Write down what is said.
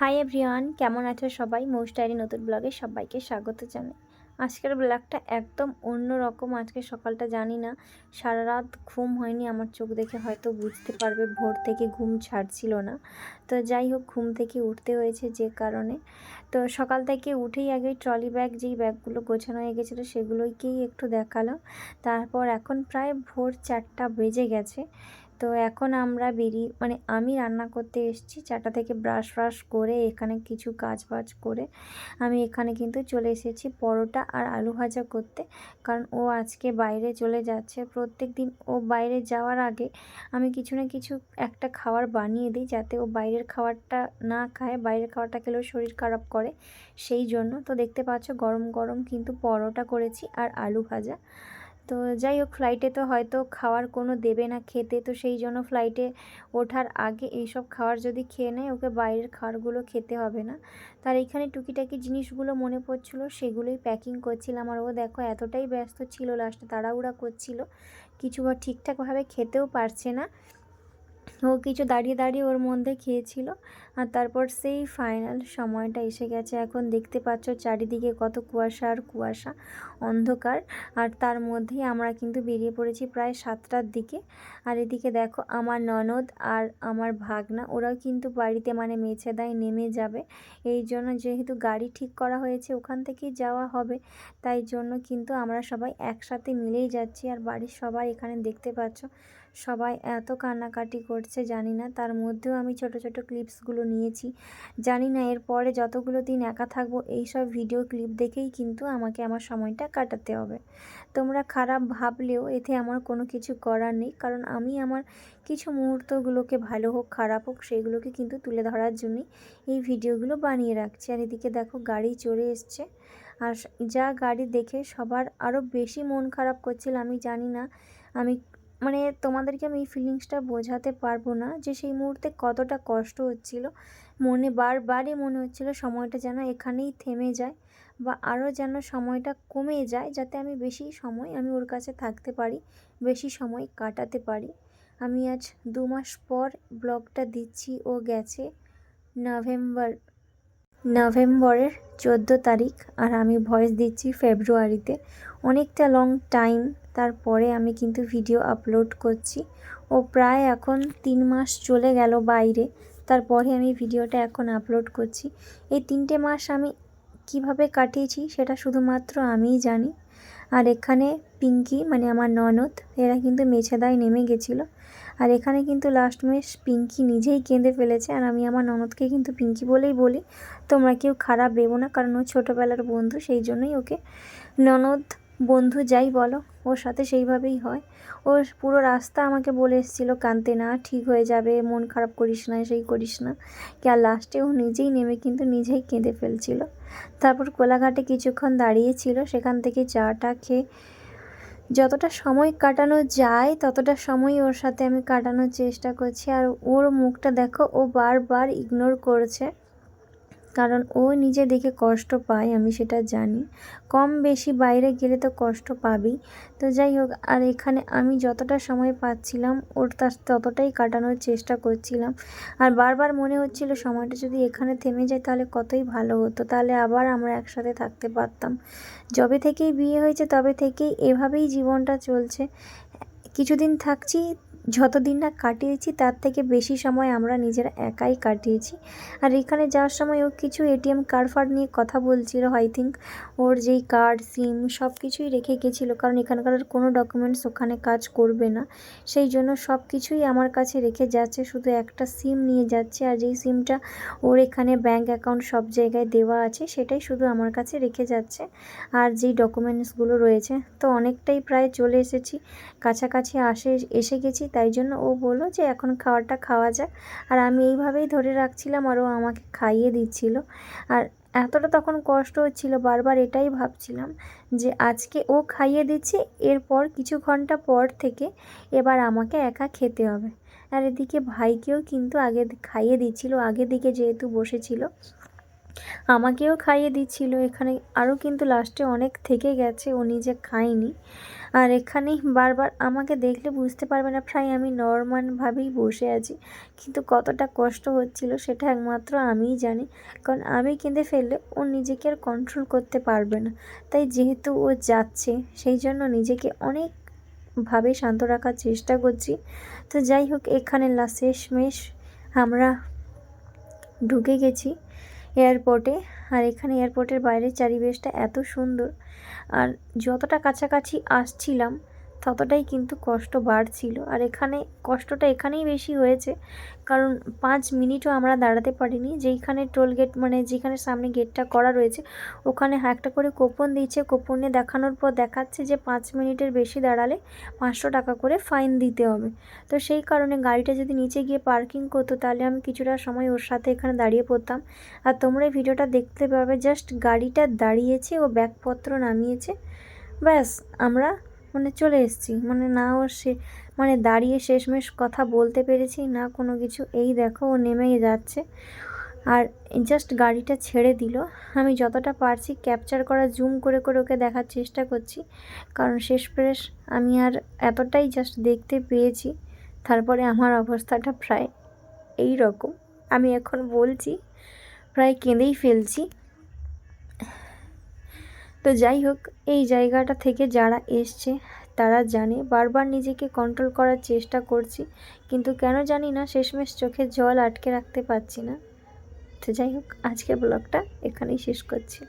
Hi everyone কেমন আছো সবাই? মোস্ট ডায়েরি নতুন ব্লগে সবাইকে স্বাগত জানাই। আজকের ব্লগটা একদম অন্য রকম, আজকে সকালটা জানি না। সারা রাত ঘুম হয়নি, আমার চোখ দেখে হয়তো বুঝতে পারবে, ভোর থেকে ঘুম ছাড়ছিল না। তো যাই হোক, ঘুম থেকে উঠতে হয়েছে যে কারণে। তো সকাল থেকে উঠেই আগে ট্রলি ব্যাগ, যেই ব্যাগগুলো গোছানো হয়ে গেছিল, সেগুলোকেই একটু দেখালাম। তারপর এখন প্রায় ভোর চারটা বেজে গেছে। তো এখন আমরা বেরিয়ে মানে আমি রান্না করতে এসেছি, চারটা থেকে ব্রাশ ফ্রাশ করে এখানে কিছু কাজ বাজ করে আমি এখানে কিন্তু চলে এসেছি পরোটা আর আলু ভাজা করতে। কারণ ও আজকে বাইরে চলে যাচ্ছে। প্রত্যেক দিন ও বাইরে যাওয়ার আগে আমি কিছু না কিছু একটা খাবার বানিয়ে দিই যাতে ও বাইরের খাবারটা না খায়, বাইরের খাবারটা খেলেও শরীর খারাপ করে সেই জন্য। তো দেখতে পাচ্ছ গরম গরম কিন্তু পরোটা করেছি আর আলু ভাজা। তো যাই হোক ফ্লাইটে তো হয়তো খাওয়ার কোনো দেবে না খেতে, তো সেই জন্য ফ্লাইটে ওঠার আগে এইসব খাওয়ার যদি খেয়ে নেয়, ওকে বাইরের খাবারগুলো খেতে হবে না। তার এখানে টুকিটাকি জিনিসগুলো মনে পড়ছিল, সেগুলোই প্যাকিং করছিলাম। আর ও দেখো, এতটাই ব্যস্ত ছিল লাস্টে তাড়াহুড়া করছিল, কিছু ঠিকঠাকভাবে খেতেও পারছে না। ও কিছু দাঁড়িয়ে দাঁড়িয়ে ওর মধ্যে খেয়েছিল। আর তারপর সেই ফাইনাল সময়টা এসে গেছে। এখন দেখতে পাচ্ছ চারিদিকে কত কুয়াশা আর কুয়াশা, অন্ধকার। আর তার মধ্যেই আমরা কিন্তু বেরিয়ে পড়েছি প্রায় সাতটার দিকে। আর এদিকে দেখো আমার ননদ আর আমার ভাগনা, ওরাও কিন্তু বাড়িতে মানে মেছেদায় নেমে যাবে। এই জন্য যেহেতু গাড়ি ঠিক করা হয়েছে, ওখান থেকেই যাওয়া হবে। তাই জন্য কিন্তু আমরা সবাই একসাথে মিলেই যাচ্ছি। আর বাড়ির সবাই এখানে দেখতে পাচ্ছ সবাই এত কান্নাকাটি করছে, জানি না। তার মধ্যেও আমি ছোট ছোট ক্লিপসগুলো নিয়েছি। জানি না এরপরে যতগুলো দিন একা থাকব, এইসব ভিডিও ক্লিপ দেখেই কিন্তু আমাকে আমার সময়টা কাটাতে হবে। তোমরা খারাপ ভাবলেও এতে আমার কোনো কিছু করার নেই, কারণ আমি আমার কিছু মুহূর্তগুলোকে ভালো হোক, খারাপ হোক, সেগুলোকে কিন্তু তুলে ধরার জন্যই এই ভিডিওগুলো বানিয়ে রাখছি। আর এদিকে দেখো, গাড়ি চড়ে এসছে। আর যা গাড়ি দেখে সবার আরও বেশি মন খারাপ করছিল, আমি জানি না। আমি মানে তোমাদেরকে আমি এই ফিলিংসটা বোঝাতে পারব না যে সেই মুহূর্তে কতটা কষ্ট হচ্ছিল। মনে, বারবারই মনে হচ্ছিল সময়টা যেন এখানেই থেমে যায় বা আরও যেন সময়টা কমে যায় যাতে আমি বেশি সময় আমি ওর কাছে থাকতে পারি, বেশি সময় কাটাতে পারি। আমি আজ দু মাস পর ব্লগটা দিচ্ছি, ও গেছে নভেম্বর নভেম্বরের চোদ্দ তারিখ, আর আমি ভয়েস দিচ্ছি ফেব্রুয়ারিতে। অনেকটা লং টাইম তারপরে আমি কিন্তু ভিডিও আপলোড করছি। ও প্রায় এখন তিন মাস চলে গেল বাইরে, তারপরে আমি ভিডিওটা এখন আপলোড করছি। এই তিনটে মাস আমি কীভাবে কাটিয়েছি সেটা শুধুমাত্র আমিই জানি। আর এখানে পিঙ্কি মানে আমার ননদ, এরা কিন্তু মেছেদায় নেমে গেছিল। আর এখানে কিন্তু লাস্ট মেশ পিঙ্কি নিজেই কেঁদে ফেলেছে। আর আমি আমার ননদকে কিন্তু পিঙ্কি বলেই বলি, তোমরা কেউ খারাপ ভেবো না, কারণ ও ছোটোবেলার বন্ধু, সেই জন্যই ওকে ননদ বন্ধু, যাই বলো, ওর সাথে সেইভাবেই হয়। ওর পুরো রাস্তা আমাকে বলে এসেছিল, কাঁদতে না, ঠিক হয়ে যাবে, মন খারাপ করিস না, সেই করিস না। কি আর লাস্টে ও নিজেই নেমে কিন্তু নিজেই কেঁদে ফেলছিল। তারপর কোলাঘাটে কিছুক্ষণ দাঁড়িয়েছিল সেখান থেকে চাটা খেয়ে যতটা সময় কাটানো যায়, ততটা সময় ওর সাথে আমি কাটানোর চেষ্টা করছি। আর ওর মুখটা দেখো, ও বারবার ইগনোর করছে। কারণ ও নিজে দেখে কষ্ট পায়, আমি সেটা জানি। কম বেশি বাইরে গেলে তো কষ্ট পাবেই। তো যাই হোক, আর এখানে আমি যতটা সময় পাচ্ছিলাম, ওর তার ততটাই কাটানোর চেষ্টা করছিলাম। আর বারবার মনে হচ্ছিল সময়টা যদি এখানে থেমে যায়, তাহলে কতই ভালো হতো। তাহলে আবার আমরা একসাথে থাকতে পারতাম। যবে থেকেই বিয়ে হয়েছে, তবে থেকেই এভাবেই জীবনটা চলছে। কিছুদিন থাকছি যতদিন না কাটিয়েছি, তার থেকে বেশি সময় আমরা নিজেরা একাই কাটিয়েছি। আর এখানে যাওয়ার সময় ও কিছু এটিএম কার্ড ফার্ড নিয়ে কথা বলছিল আই থিঙ্ক ওর যেই কার্ড সিম সব কিছুই রেখে গেছিল, কারণ এখানকার কোনো ডকুমেন্টস ওখানে কাজ করবে না। সেই জন্য সব কিছুই আমার কাছে রেখে যাচ্ছে, শুধু একটা সিম নিয়ে যাচ্ছে। আর যেই সিমটা ওর এখানে ব্যাঙ্ক অ্যাকাউন্ট সব জায়গায় দেওয়া আছে, সেটাই শুধু আমার কাছে রেখে যাচ্ছে। আর যেই ডকুমেন্টসগুলো রয়েছে, তো অনেকটাই প্রায় চলে এসেছি। কাছাকাছি আসে, এসে গেছি তাই জন্য ও বলল যে এখন খাবারটা খাওয়া যাক। আর আমি এইভাবেই ধরে রাখছিলাম আর ও আমাকে খাইয়ে দিচ্ছিল। আর এতটা তখন কষ্ট হচ্ছিল, বারবার এটাই ভাবছিলাম যে আজকে ও খাইয়ে দিচ্ছে, এরপর কিছু ঘণ্টা পর থেকে এবার আমাকে একা খেতে হবে। আর এদিকে ভাইকেও কিন্তু আগে খাইয়ে দিচ্ছিল, আগে দিকে যেহেতু বসেছিল আমাকেও খাইয়ে দিচ্ছিল। এখানে আরও কিন্তু লাস্টে অনেক থেকে গেছে, ও নিজে খায়নি। আর এখানেই বারবার আমাকে দেখলে বুঝতে পারবে না, প্রায় আমি নর্মালভাবেই বসে আছি। কিন্তু কতটা কষ্ট হচ্ছিল সেটা একমাত্র আমিই জানি। কারণ আমি কেঁদে ফেললে ও নিজেকে আর কন্ট্রোল করতে পারবে না। তাই যেহেতু ও যাচ্ছে, সেই জন্য নিজেকে অনেকভাবে শান্ত রাখার চেষ্টা করছি। তো যাই হোক, এখানে শেষমেশ আমরা ঢুকে গেছি। এয়ারপোর্টে। আর এখানে এয়ারপোর্টের বাইরের চারিবেশটা এত সুন্দর। আর যতটা কাছাকাছি আসছিলাম ততটাই কিন্তু কষ্ট বাড়ছিল। আর এখানে কষ্টটা এখানেই বেশি হয়েছে। কারণ পাঁচ মিনিটও আমরা দাঁড়াতে পারিনি। যেইখানে টোল গেট মানে যেখানে সামনে গেটটা করা রয়েছে, ওখানে একটা করে কোপন দিচ্ছে। কোপনে দেখানোর পর দেখাচ্ছে যে পাঁচ মিনিটের বেশি দাঁড়ালে পাঁচশো টাকা করে ফাইন দিতে হবে। তো সেই কারণে গাড়িটা যদি নিচে গিয়ে পার্কিং করতো, তাহলে আমি কিছুটা সময় ওর সাথে এখানে দাঁড়িয়ে পড়তাম। আর তোমরা এই ভিডিওটা দেখতে পাবে, জাস্ট গাড়িটা দাঁড়িয়েছে ও ব্যাগপত্র নামিয়েছে। ব্যাস, আমরা মানে চলে এসেছি। মানে না ওর সে মানে দাঁড়িয়ে শেষমেশ কথা বলতে পেরেছি, না কোনো কিছু। এই দেখো ও নেমেই যাচ্ছে। আর জাস্ট গাড়িটা ছেড়ে দিল। আমি যতটা পারছি ক্যাপচার করা জুম করে করে ওকে দেখার চেষ্টা করছি। কারণ শেষ প্রেস আমি আর এতটাই জাস্ট দেখতে পেয়েছি। তারপরে আমার অবস্থাটা প্রায় এই রকম। আমি এখন বলছি, প্রায় কেঁদেই ফেলছি। তো যাই হোক, এই জায়গাটা থেকে যারা এসছে, তারা জানে। বারবার নিজেকে কন্ট্রোল করার চেষ্টা করছি, কিন্তু কেন জানি না শেষমেশ চোখে জল আটকে রাখতে পারছি না। তো যাই হোক, আজকের ব্লগটা এখানেই শেষ করছি।